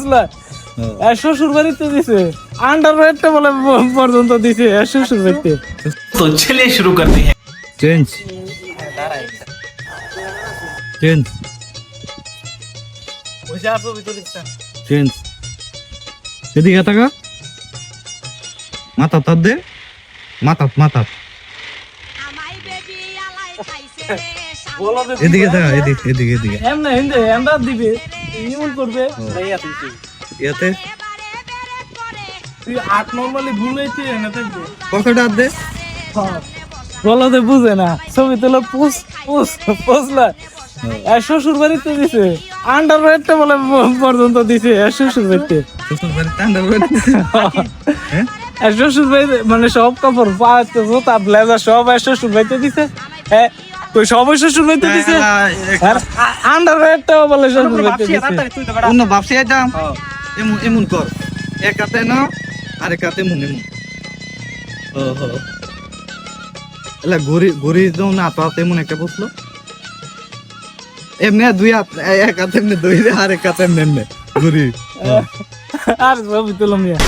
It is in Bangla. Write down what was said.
বুঝলা? হ্যাঁ। শ্বশুর বাড়িতে দিছে। আন্ডারওয়্যারটা বলে পর্যন্ত দিছে শ্বশুর বাড়িতে। তো ছেলে শুরু করতে হ্যাঁ। চেঞ্জ চেঞ্জ এদিকে মাথা তার মাথা এদিকে থাকা দিবে। ইমন করবে? ইয়াতে বেরে করে তুই আট নর্মালি ভুল হয়েছে না থাকবে পকেটে হাত দে। বলো বুঝে না। ছবি তোলা পুষলা আর শ্বশুর বাড়িতে দিছে। আন্ডার ওয়েটটা বলে পর্যন্ত দিছে শ্বশুর বাড়িতে। শ্বশুর বাড়িতে হ্যাঁ। শ্বশুর বাড়িতে মানে সব কাপড় পাঁচ জুতা ব্লেজার সব শ্বশুর বাড়িতে দিছে। হ্যাঁ। তো সবাই শ্বশুর বাড়িতে দিছে আর আন্ডার ওয়েটটাও বলে শ্বশুর অন্য ভাবছি আইতাম এমন এমন কর। এক হাতে না আর এক হাতে এমন এমন। ওহো এলা ঘুরি ঘুরি দাও না তো হাতে এমন একটা বসল। এমনি দুই হাত এক হাতে এমনি দুই আর এক হাতে এমনি এমনি। ঘুরি আর ছবি তুলো মিয়া।